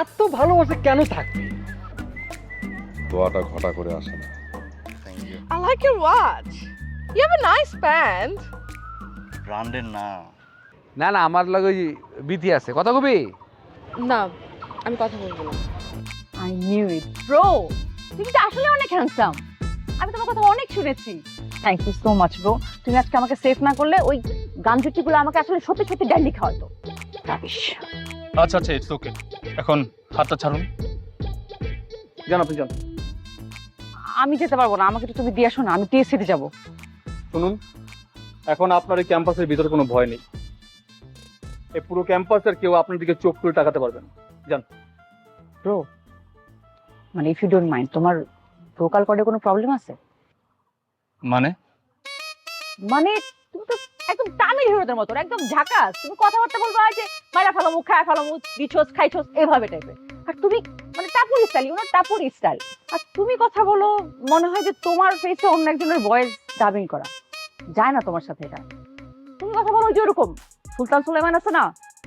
এত ভালোবাসা কেন থাকবে? দোয়াটা ঘটা করে আসে না। I like your watch. You have a nice band. ব্র্যান্ডের না। না না আমার লাগে ওই বিধি আছে। কথা কবি? না আমি কথা বলব না। আই নিউ ইট ব্রো তুমি তো আসলে অনেক হ্যান্ডসাম আমি তোমার কথা অনেক শুনেছি। Thank you so much bro তুমি আজকে আমাকে সেভ না করলে ওই গাঞ্জুটিগুলো আমাকে আসলে সত্যি সত্যি ড্যান্ডি খাওয়াতো। রাবিশ আচ্ছা আচ্ছা ইটস ওকে এখন হাতটা ছাড়ুন। যান আপনি যান। আমি যেতে পারব না আমাকে তো তুমি দিয়ে আসো না আমি টিএসসিতে যাব। শুনুন এখন আপনার এই ক্যাম্পাসের ভিতরে কোনো ভয় নেই। এই পুরো ক্যাম্পাসের কেউ আপনার দিকে চোখ তুলে তাকাতে পারবে না। ব্রো মানে ইফ ইউ ডোন্ট মাইন্ড তোমার ভোকাল কর্ডে কোনো প্রবলেম আছে? মানে? মানে তুমি তো একদম তামিল হিরোদের মতো একদম ঝাকাস। তুমি কথাবার্তা বলবা যে মারা ফেলামু খায় ফেলামু দিছোস খাইছোস এভাবে টাইপের আর তুমি মানে Tapur style you Tapur style আর তুমি কথা বলো মনে হয় যে তোমার ফেসে অন্য একজনের ভয়েস ডাবিং করা। যায় না তোমার সাথে এটা। তুমি কথা বলো যে ওরকম সুলতান সুলেমান আছে না?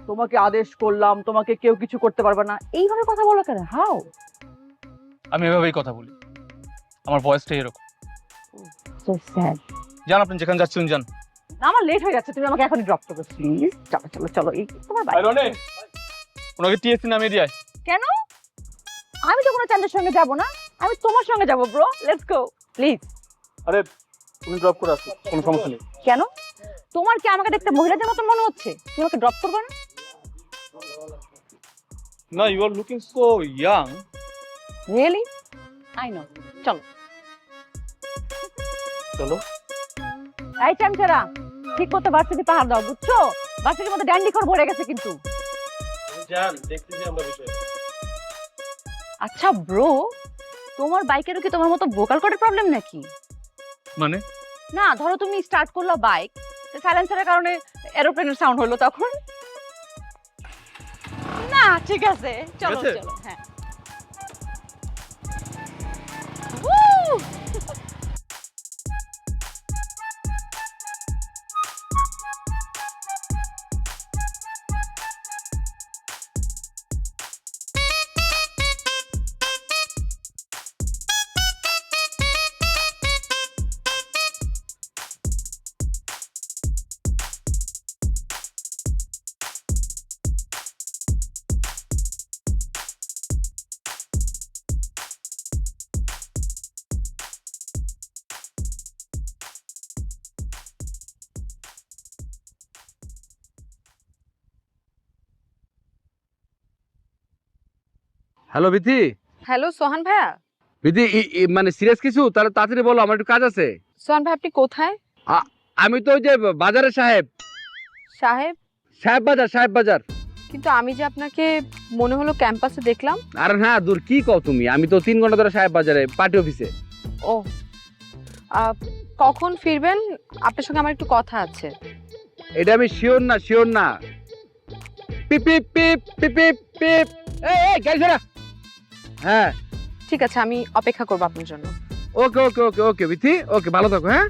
তোমাকে আদেশ করলাম তোমাকে কেউ কিছু করতে পারবে না। এইভাবে কথা বলো কেন? হাও আমি এভাবেই কথা বলি। আমার ভয়েসটা এরকম। সো স্যাড যান আপনি যেখানে যাচ্ছেন যান আমার লেট হয়ে যাচ্ছে তুমি আমাকে এখনই ড্রপ করবে প্লিজ চলো চলো চলো এই তোমার রনে ওনাকে টিএসসি নামিয়ে দিয়ে কেন? আমি তো কোনো চান্দের সঙ্গে যাব না। আমি তোমার সঙ্গে যাব ব্রো লেটস গো প্লিজ আরে তুমি ড্রপ করে আসো কোনো সমস্যা নেই। কেন? তোমার কি আমাকে দেখতে মহিলাদের মতন মনে হচ্ছে? তুমি আমাকে ড্রপ করবে না? না you are looking so young really I know চলো। চলো। এই চামচারা। ঠিক মতো ভার্সিটি পাহাড় দাও বুঝছ? ভার্সিটির মধ্যে ড্যান্ডি কর ভরে গেছে কিন্তু। যান দেখতেছি আমরা বিষয়। আচ্ছা ব্রো তোমার বাইকেরও কি তোমার মতো ভোকাল কর্ডের প্রবলেম নাকি? মানে? না ধরো তুমি স্টার্ট করল বাইক সাইলেন্সারের কারণে এরোপ্লেনের সাউন্ড হলো তখন। না ঠিক আছে চলো? চলো হ্যাঁ। হ্যালো বিধি হ্যালো সোহান ভাইয়া? ই- মানে সিরিয়াস কিছু? তাহলে তাড়াতাড়ি বলো আমার একটু কাজ আছে। সোহান ভাই আপনি কোথায়? আমি তো ওই যে বাজারে সাহেব। সাহেব? সাহেব বাজার সাহেব বাজার। কিন্তু আমি যে আপনাকে মনে হলো ক্যাম্পাসে দেখলাম। আরে হ্যাঁ দূর কি কও তুমি? আমি তো তিন ঘণ্টা ধরে সাহেব বাজারে পার্টি অফিসে। ও। কখন ফিরবেন? আপনার সঙ্গে আমার একটু কথা আছে। এটা আমি শিওর না শিওর না। পিপ পিপ পিপ পিপ পিপ এই এই গাড়ি হ্যাঁ। ঠিক আছে আমি অপেক্ষা করব আপনার জন্য। ওকে ওকে ওকে ওকে বিথি। ওকে ভালো থাকো হ্যাঁ?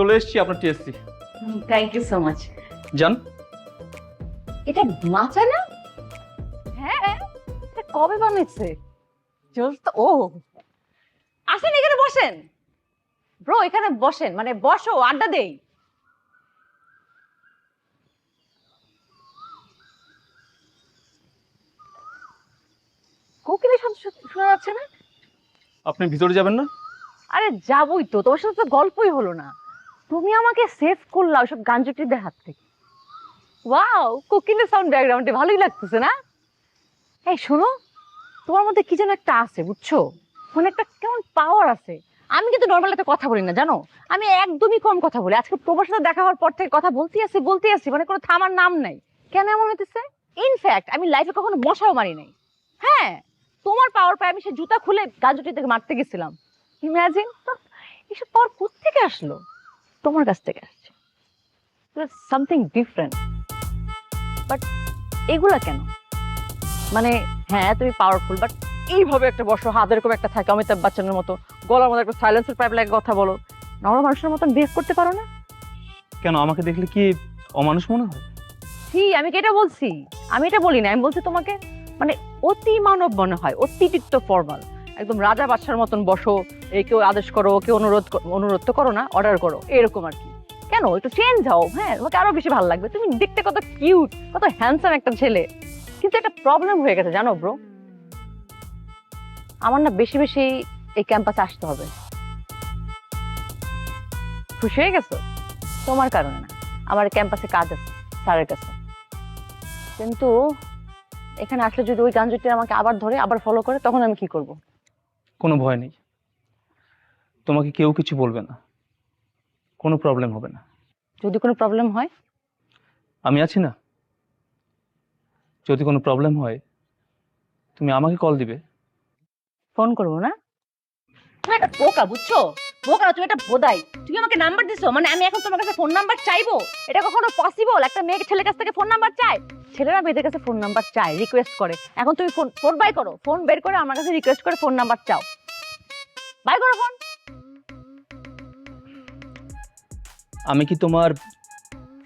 চলে এসেছি আপনার TSC thank you so much যান এটা মাচা না? হ্যাঁ এটা কবে বানিয়েছে? চল তো ও। আসেন এখানে বসেন। ব্রো এখানে বসেন মানে বসো আড্ডা দেই। কোকিলের শব্দ শোনা যাচ্ছে না? আপনি ভিতরে যাবেন না? আরে যাবই তো তোমার সাথে তো গল্পই হলো না। তুমি আমাকে সেভ করলা ওইসব গাঞ্জটিদের হাত থেকে। ওয়াও কোকিলের সাউন্ড ব্যাকগ্রাউন্ডে ভালোই লাগতেছে না? এই শোনো, তোমার মধ্যে কি যেন একটা আছে, বুঝছ? মানে একটা কেমন পাওয়ার আছে। আমি কিন্তু নর্মাল একটা কথা বলি না, জানো? আমি একদমই কম কথা বলি। আজকে তোমার সাথে দেখা হওয়ার পর থেকে কথা বলতেই আসি বলতে আসি মানে কোনো থামার নাম নাই। কেন এমন হইতেছে? ইনফ্যাক্ট আমি লাইফে কখনো মশাও মারি নাই। হ্যাঁ তোমার পাওয়ার পায়, আমি সে জুতা খুলে গাজটি থেকে মারতে গেছিলাম। ইমাজিন এসব পাওয়ার থেকে আসলো? তোমার কাছ থেকে আসছে। সামথিং ডিফারেন্ট বাট এগুলা কেন? মানে হ্যাঁ তুমি পাওয়ারফুল বাট এইভাবে একটা বসো হাত এরকম একটা থাকে অমিতাভ বচ্চনের মতো। গলার মধ্যে একটা সাইলেন্সের পাইপ লাগে কথা বলো। নর্মাল মানুষের মতন বিহেভ করতে পারো না। কেন? আমাকে দেখলে কি অমানুষ মনে হয়? জি আমি কি এটা বলছি? আমি এটা বলি না আমি বলছি তোমাকে মানে অতি মানব মনে হয় অতিরিক্ত ফর্মাল একদম রাজা বাদশার মতন বসো এই কেউ আদেশ করো, কেউ অনুরোধ অনুরোধ তো করো না অর্ডার করো, এরকম আর কি। কেন? একটু চেঞ্জ হও হ্যাঁ তোমাকে আরও বেশি ভালো লাগবে। তুমি দেখতে কত কিউট কত হ্যান্ডসাম একটা ছেলে। কিন্তু একটা প্রবলেম হয়ে গেছে, জানো ব্রো আমার না বেশি বেশি এই ক্যাম্পাসে আসতে হবে। খুশি হয়ে গেছো? তোমার কারণে না। আমার ক্যাম্পাসে কাজ আছে, স্যারের কাছে। কিন্তু এখানে আসলে যদি ওই গাঞ্জুটি আমাকে আবার ধরে, আবার ফলো করে, তখন আমি কি করব? কোনো ভয় নেই। তোমাকে কেউ কিছু বলবে না। কোনো প্রবলেম হবে না। যদি কোনো প্রবলেম হয়? আমি আছি না। যদি কোনো প্রবলেম হয় তুমি আমাকে কল দিবে। ফোন করব না? তুমি একটা বোকা বুঝছ? বোকা তুমি একটা বোধাই তুমি আমাকে নাম্বার দিছো মানে আমি এখন তোমার কাছে ফোন নাম্বার চাইব? এটা কখনো পসিবল একটা মেয়ে ছেলের কাছ থেকে ফোন নাম্বার চায় ছেলেরা মেয়েদের কাছে ফোন নাম্বার চায় রিকোয়েস্ট করে। এখন তুমি ফোন ফোন বাই করো ফোন বের করে আমার কাছে রিকোয়েস্ট করে ফোন নাম্বার চাও। বাই করো ফোন আমি কি তোমার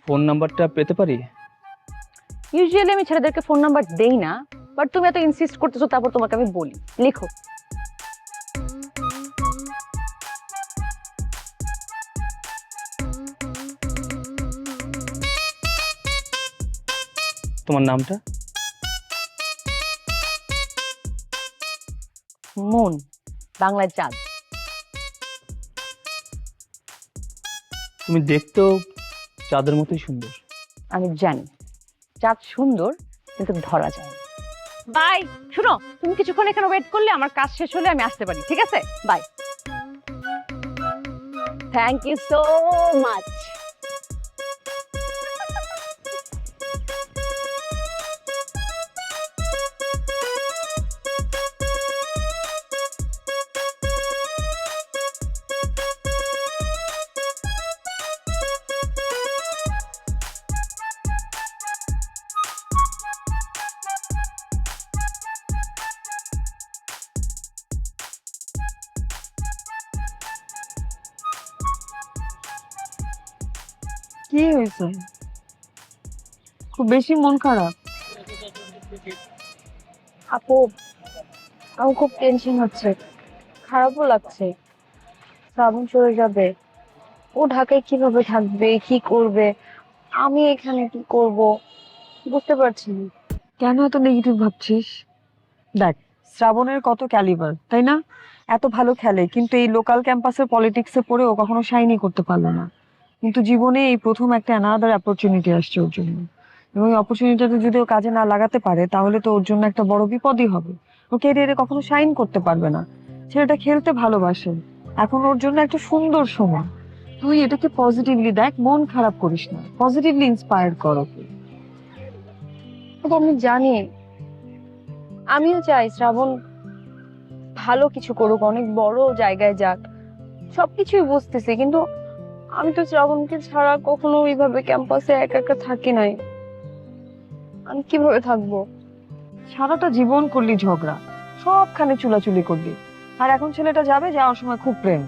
ফোন নাম্বারটা পেতে পারি? ইউজুয়ালি আমি ছেলেদেরকে ফোন নাম্বার দেই না বাট তুমি এত ইনসিস্ট করতেছো তারপর তোমাকে আমি বলি। লিখো। তোমার নামটা? মন বাংলায় চাঁদ। তুমি দেখতেও চাঁদের মতোই সুন্দর। আমি জানি চাঁদ সুন্দর কিন্তু ধরা যায় না। বাই শুনো তুমি কিছুক্ষণ এখানে ওয়েট করলে আমার কাজ শেষ হলে আমি আসতে পারি ঠিক আছে? Bye. Thank you so much কি হয়েছে? খুব বেশি মন খারাপ। আপু আমার খুব টেনশন হচ্ছে। খারাপও লাগছে। শ্রাবণ চলে যাবে। ও ঢাকায় কীভাবে থাকবে কি করবে? আমি এখানে কি করব? বুঝতে পারছি না। কেন এত নেগেটিভ ভাবছিস? দেখ শ্রাবণের কত ক্যালিবার তাই না? এত ভালো খেলে কিন্তু এই লোকাল ক্যাম্পাসের পলিটিক্সে পড়ে ও কখনো শাইনি করতে পারল না। কিন্তু জীবনে এই প্রথম একটা অ্যানাদার অপরচুনিটি আসছে ওর জন্য। এবং এই অপরচুনিটিটা যদি ও কাজে না লাগাতে পারে, তাহলে তো ওর জন্য একটা বড় বিপদই হবে। ও ক্যারিয়ারে কখনো শাইন করতে পারবে না। ছেলেটা খেলতে ভালোবাসে। এখন ওর জন্য একটা সুন্দর সময়। তুই এটাকে পজিটিভলি দেখ, মন খারাপ করিস না। পজিটিভলি ইন্সপায়ার কর ওকে। আমি জানি। আমিও চাই শ্রাবণ ভালো কিছু করুক, অনেক বড় জায়গায় যাক। সবকিছুই বুঝতেছি, কিন্তু আমি তো শ্রাবণকে ছাড়া কখনো ওইভাবে ক্যাম্পাসে একা একা থাকি নাই। আমি কীভাবে থাকব? সারাটা জীবন করলি ঝগড়া সবখানে চুলাচুলি করলি। আর এখন ছেলেটা যাবে যাওয়ার সময় খুব প্রেম।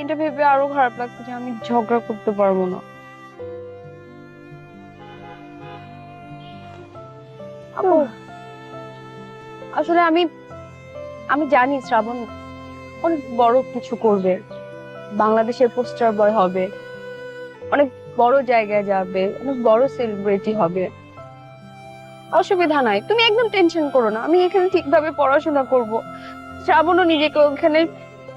এটা ভেবে আরও খারাপ লাগছে যে আমি ঝগড়া করতে পারব না। আসলে আমি আমি জানি শ্রাবণ অনেক বড় কিছু করবে। বাংলাদেশের পোস্টার বয় হবে। অনেক বড় জায়গায় যাবে অনেক বড় সেলিব্রিটি হবে। অসুবিধা নাই। তুমি একদম টেনশন করো না। আমি এখানে ঠিকভাবে পড়াশোনা করব। শ্রাবণও নিজেকে ওখানে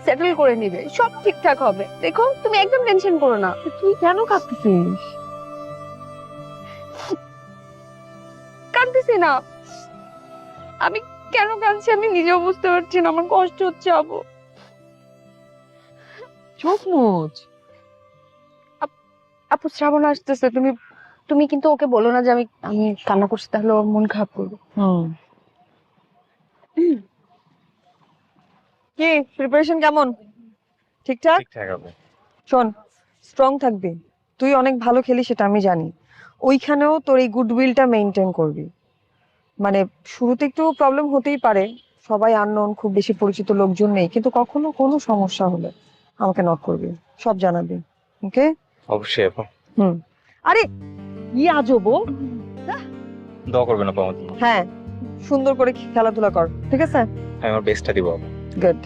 সেটেল করে নিবে। সব ঠিকঠাক হবে। দেখো তুমি একদম টেনশন করো না। তুই কেন কাঁদতেছিস? কাঁদতেছি না। আমি কেন কাঁদছি আমি নিজেও বুঝতে পারছি না। আমার কষ্ট হচ্ছে আপু চোখ মুচ আপু শ্রাবণ আসতেছে তুমি তুমি কিন্তু ওকে বলো না যে আমি আমি কান্না করছি তাহলে ওর মন খারাপ করবে। কি প্রিপারেশন কেমন? ঠিকঠাক? ঠিকঠাক শোন স্ট্রং থাকবি। তুই অনেক ভালো খেলিস সেটা আমি জানি। ওইখানেও তোর এই গুডউইলটা মেনটেন করবি। মানে শুরুতে একটু প্রবলেম হতেই পারে। সবাই আননোন খুব বেশি পরিচিত লোকজন নেই কিন্তু কখনো কোনো সমস্যা হলে। আমাকে নক করবি। সব জানাবি। ওকে অবশ্যই আপা। হুম। আরে কি আজব? দোয়া করবেন আপা আমার জন্য। হ্যাঁ সুন্দর করে খেলাধুলা কর ঠিক আছে? আমি আমার বেস্টটা দিব আপা গুড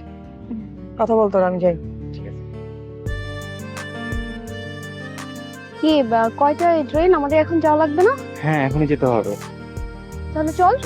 কথা বলতো আমি যাই। ঠিক আছে। কি বা- কয়টায় ট্রেন আমাদের এখন যাওয়া লাগবে না? হ্যাঁ এখনই যেতে হবে। তাহলে চল।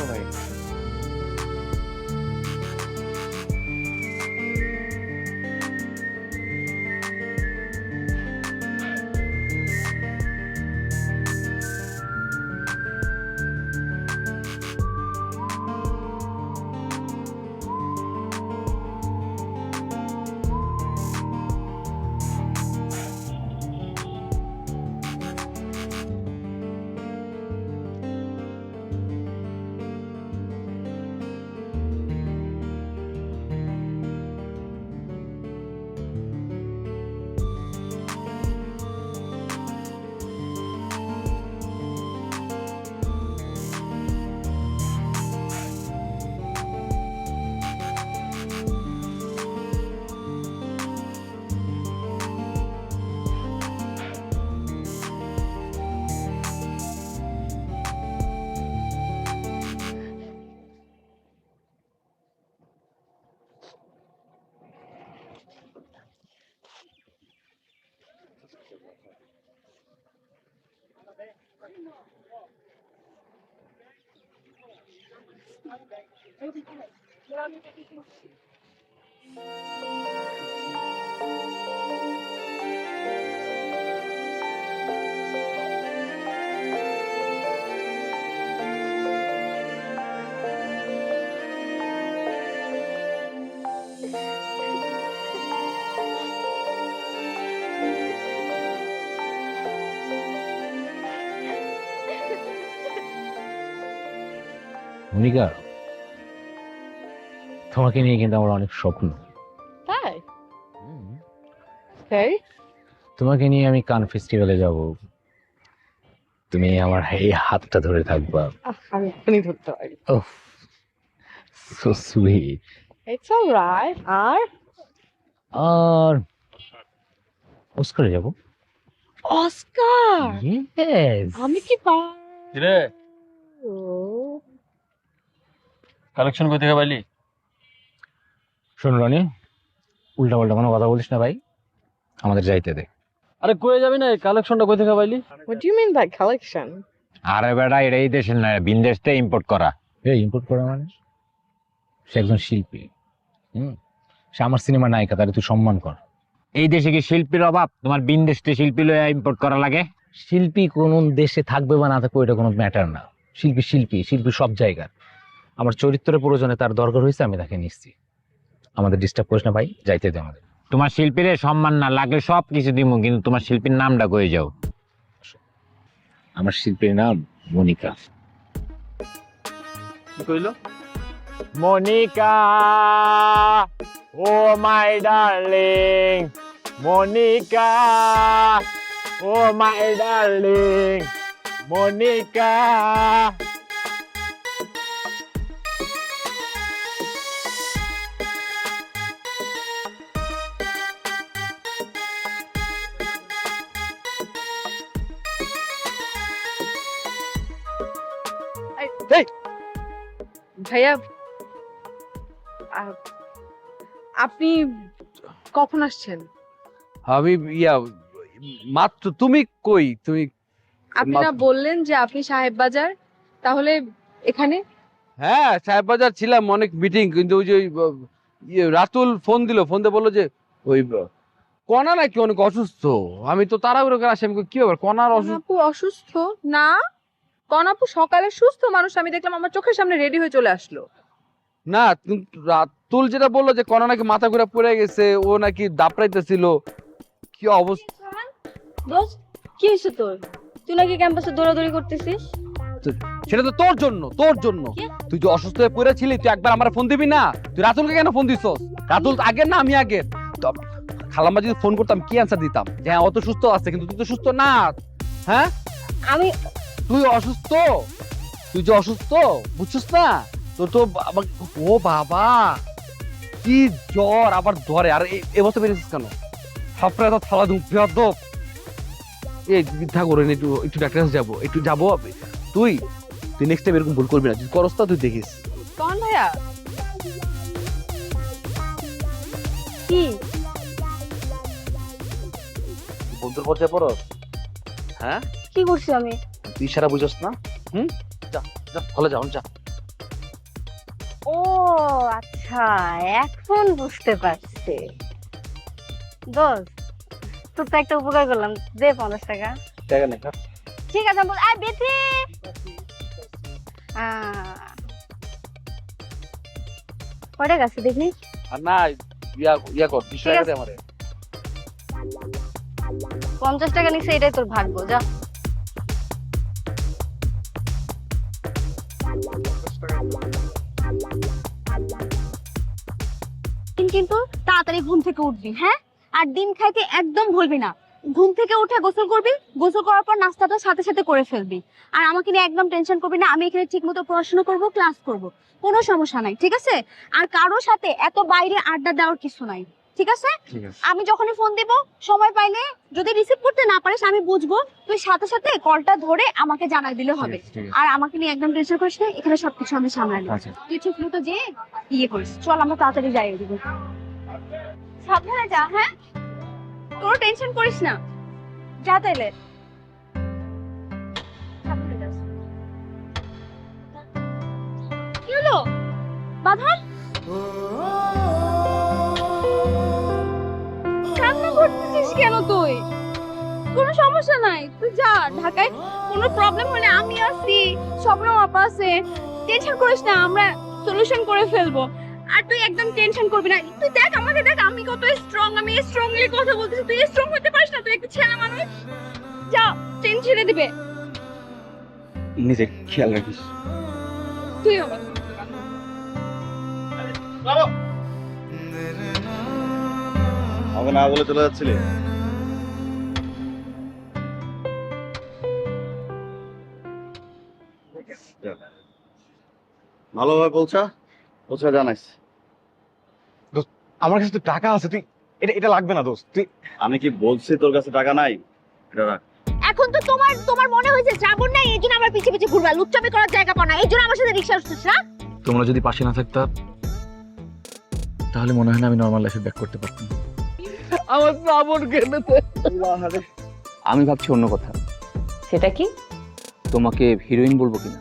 মনিকা তোমাকে নিয়ে কিন্তু আমার অনেক স্বপ্ন। তাই? তাই? তোমাকে নিয়ে আমি কান ফেস্টিভ্যালে যাব। তুমি আমার এই হাতটা ধরে থাকবা। আমি এখনই ধরতে পারি। Oh so sweet it's alright আর? আর অস্কারে যাব। অস্কার? ইয়েস আমি কি পার রে কালেকশন কই থেকে পাইলি? শোন রনি উল্টা পাল্টা কোনো কথা বলিস না ভাই আমাদের যাইতে দে। আরে কই যাবি না? কালেকশনটা কই থেকে পাইলি? What do you mean by collection? আরে বেটা এটা এই দেশের না বিন্দেশ থেকে ইম্পোর্ট করা। এই ইম্পোর্ট করা মানে? সে একজন শিল্পী। হুম? সে আমার সিনেমা নায়িকা তাহলে তুই সম্মান কর। এই দেশে কি শিল্পীর অভাব? তোমার বিন্দেশ থেকে শিল্পী লয়ে ইম্পোর্ট করা লাগে? শিল্পী কোন দেশে থাকবে বা না থাকবে এটা কোনো ম্যাটার না। শিল্পী শিল্পী শিল্পী সব জায়গার। আমার চরিত্রের প্রয়োজনে তার দরকার হয়েছে আমি তাকে নিচ্ছি। আমাদের ডিস্টার্ব করিস না ভাই যাইতে দে আমাদের। তোমার শিল্পীর সম্মান না লাগলে সব কিছু দিব কিন্তু তোমার শিল্পীর নামটা কয়ে যাও। আমার শিল্পীর নাম মনিকা। কি কইলো? Monica oh my darling Monica oh my darling Monica. ভাইয়া আপনি কখন আসছেন? আমি ইয়া মাত্র তুমি কই? তুমি আপনি না বললেন যে আপনি সাহেব বাজার তাহলে এখানে? হ্যাঁ সাহেব বাজার ছিলাম অনেক মিটিং কিন্তু ওই যে ইয়ে, রাতুল ফোন দিল ফোন দিয়ে বলল যে ওই কণা নাকি অনেক অসুস্থ? আমি তো তাড়াহুড়ো করে আসি আমি কি ব্যাপার কণার অসুস্থ? অসুস্থ? না। কনাপু সকালে সুস্থ মানুষ আমি দেখলাম আমার চোখের সামনে রেডি হয়ে চলে আসলো। না রাতুল যেটা বলল যে কণা নাকি মাথা ঘুরে পড়ে গেছে ও নাকি দাপড়াইতেছিল কি অবস্থা? দোস্ত কি হয়েছে তোর? তুই নাকি ক্যাম্পাসে দৌড়াদৌড়ি করতেছিস? সেটা তো তোর জন্য তোর জন্য। তুই যে অসুস্থ হয়ে পড়েছিলি তুই একবার আমার ফোন দিবি না? তুই রাতুলকে কেন ফোন দিছস? রাতুল আগের না আমি আগের। তো খালাম্মা যদি ফোন করতাম কি অ্যান্সার দিতাম? যে হ্যাঁ অত সুস্থ আছে কিন্তু তুই তো সুস্থ না। হ্যাঁ? আমি তুই অসুস্থ? তুই যে অসুস্থ বুঝছিস না? তোর তো ও বাবা! কি জ্বর আবার ধরে আর এবছর বেরিয়েছিস কেন? সপ্তাহে তো থালা বেয়াদব এই বৃদ্ধা করে একটু একটু ডাক্তার কাছে যাব একটু যাব তুই তুই নেক্সট টাইম এরকম ভুল করবি না যদি করস তা তুই দেখিস। কন ভাইয়া? কি? বন্ধুর পর্যায়ে পড়স? হ্যাঁ? কি করছি আমি? তুই সারা বুঝস না? হুম? যা যা ভালো যাও যা। ও আচ্ছা এখন বুঝতে পারছি। দোস্ত তোর তো একটা উপকার করলাম। দে পঞ্চাশ টাকা। টাকা নেই ঠিক আছে বল। আয় বেথি। কয়টা গেছে দেখি না ইয়া ইয়া কর বিশ টাকা। দে আমারে। পঞ্চাশ টাকা নিচ্ছে এটাই তোর ভাগ্য যা। দিন কিন্তু তাড়াতাড়ি ঘুম থেকে উঠবি হ্যাঁ? আর ডিম খাইতে একদম ভুলবি না। ঘুম থেকে উঠে গোসল করবি, গোসল করার পর নাস্তাটা সাথে সাথে করে ফেলবি। আর আমাকে নিয়ে একদম টেনশন করবি না, আমি এখানে ঠিক মতো পড়াশোনা করব ক্লাস করব। কোনো সমস্যা নাই, ঠিক আছে? আর কারোর সাথে এত বাইরে আড্ডা দেওয়ার কিছু নাই। ঠিক আছে? আমি যখনই ফোন দিব সময় পাইলে যদি রিসিভ করতে না পারিস আমি বুঝব। তুই সাথে সাথে কলটা ধরে আমাকে জানাই দিলে হবে। আর আমাকে নিয়ে একদম টেনশন করিস না এখানে সবকিছু আমি সামলাই আচ্ছা। তুই ঠিক মতো যে ইয়ে করিস। চল আমরা তাড়াতাড়ি যাই ওদিকে সাবধানে যা হ্যাঁ? তোর টেনশন করিস না। যা তাইলে। কি হলো? বাঁধন? কেন তুই? কোনো সমস্যা নাই। তুই যা ঢাকায় কোনো প্রবলেম হলে আমি আছি সবরকম আপা আছে। টেনশন করিস না আমরা সলিউশন করে ফেলব। আর তুই একদম টেনশন করবি না। তুই দেখ আমাকে দেখ আমি কত স্ট্রং আমি স্ট্রংলি কথা বলতেছি। তুই স্ট্রং হতে পারিস না তুই একটা ছেলে মানুষ। যা ছেড়ে দিবে। নিজে খেয়াল রাখিস। তুই আমার আমাকে না বলে চলে যাচ্ছিলে? ভালোভাবে জানাইস আমার কাছে তো টাকা আছে তুই এটা এটা লাগবে না দোস্ত তুই আমি কি বলছি তোর কাছে টাকা নাই? এটা রাখ। এখন তো তোমার তোমার মনে হয়েছে শ্রাবণ নাই এই জন্য আমার পিছে পিছে ঘুরবা লুচ্চামি করার জায়গা পাও না এই জন্য আমার সাথে রিক্সা উঠছিস না? তোমরা যদি পাশে না থাকতা তাহলে মনে হয় না আমি নর্মাল লাইফে ব্যাক করতে পারতাম। আমার শ্রাবণ কেন আমি ভাবছি অন্য কথা। সেটা কি? তোমাকে হিরোইন বলব কিনা?